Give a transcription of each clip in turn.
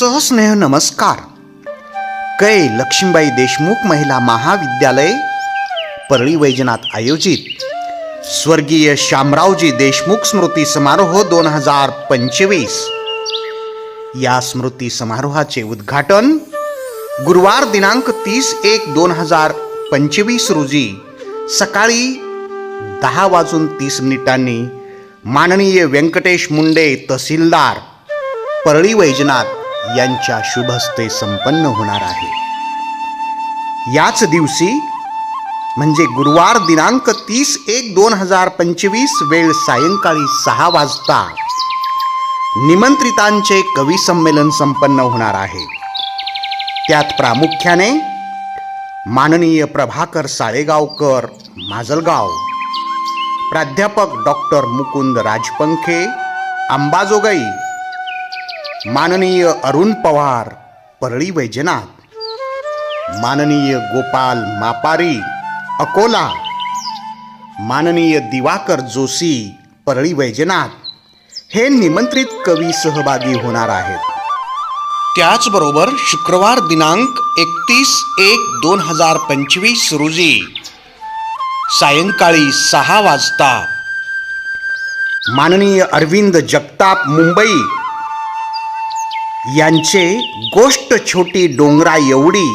सहस्नेह नमस्कार. कै लक्ष्मीबाई देशमुख महिला महाविद्यालय परळी वैजनाथ आयोजित. स्वर्गीय शामरावजी देशमुख स्मृती समारोह दोन हजार पंचवीस. या स्मृती समारोहाचे उद्घाटन गुरुवार दिनांक तीस एक दोन हजार पंचवीस रोजी सकाळी दहा वाजून तीस मिनिटांनी माननीय व्यंकटेश मुंडे तहसीलदार परळी वैजनाथ यांच्या शुभहस्ते संपन्न होणार आहे. याच दिवशी म्हणजे गुरुवार दिनांक तीस एक दोन हजार पंचवीस वेळ सायंकाळी सहा वाजता निमंत्रितांचे कवी संमेलन संपन्न होणार आहे. त्यात प्रामुख्याने माननीय प्रभाकर साळेगावकर माजलगाव प्राध्यापक डॉक्टर मुकुंद राजपंखे अंबाजोगाई माननीय अरुण पवार परळी वैजनाथ. माननीय गोपाल मापारी अकोला. माननीय दिवाकर जोशी परळी वैजनाथ. हे निमंत्रित कवी सहभागी होणार आहेत. त्याचबरोबर शुक्रवार दिनांक एकतीस एक दोन हजार पंचवीस रोजी सायंकाळी सहा वाजता माननीय अरविंद जगताप मुंबई यांचे गोष्ट छोटी डोंगरा एवढी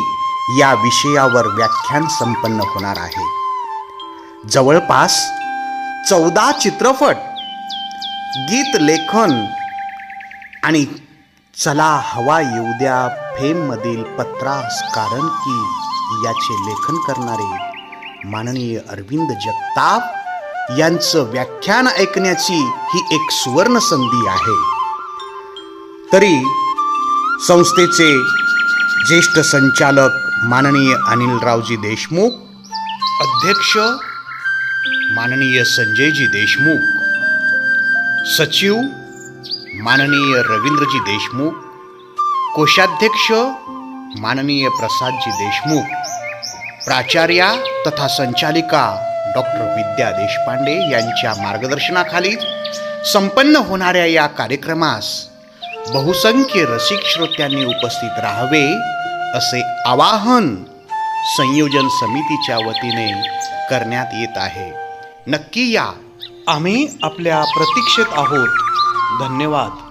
या विषयावर व्याख्यान संपन्न होणार आहे. जवळपास चौदा चित्रपट गीत लेखन आणि चला हवा येऊ द्या फेममधील पत्रास कारण की याचे लेखन करणारे माननीय अरविंद जगताप यांचं व्याख्यान ऐकण्याची ही एक सुवर्ण संधी आहे. तरी संस्थेचे ज्येष्ठ संचालक माननीय अनिलरावजी देशमुख अध्यक्ष माननीय संजयजी देशमुख सचिव माननीय रवींद्रजी देशमुख कोषाध्यक्ष माननीय प्रसादजी देशमुख प्राचार्या तथा संचालिका डॉक्टर विद्या देशपांडे यांच्या मार्गदर्शनाखाली संपन्न होणाऱ्या या कार्यक्रमास बहुसंख्य रसिक श्रोत्यांनी उपस्थित राहावे असे आवाहन संयोजन समितीच्या वतीने करण्यात येत आहे. नक्की या. आम्ही आपल्या प्रतीक्षेत आहोत. धन्यवाद.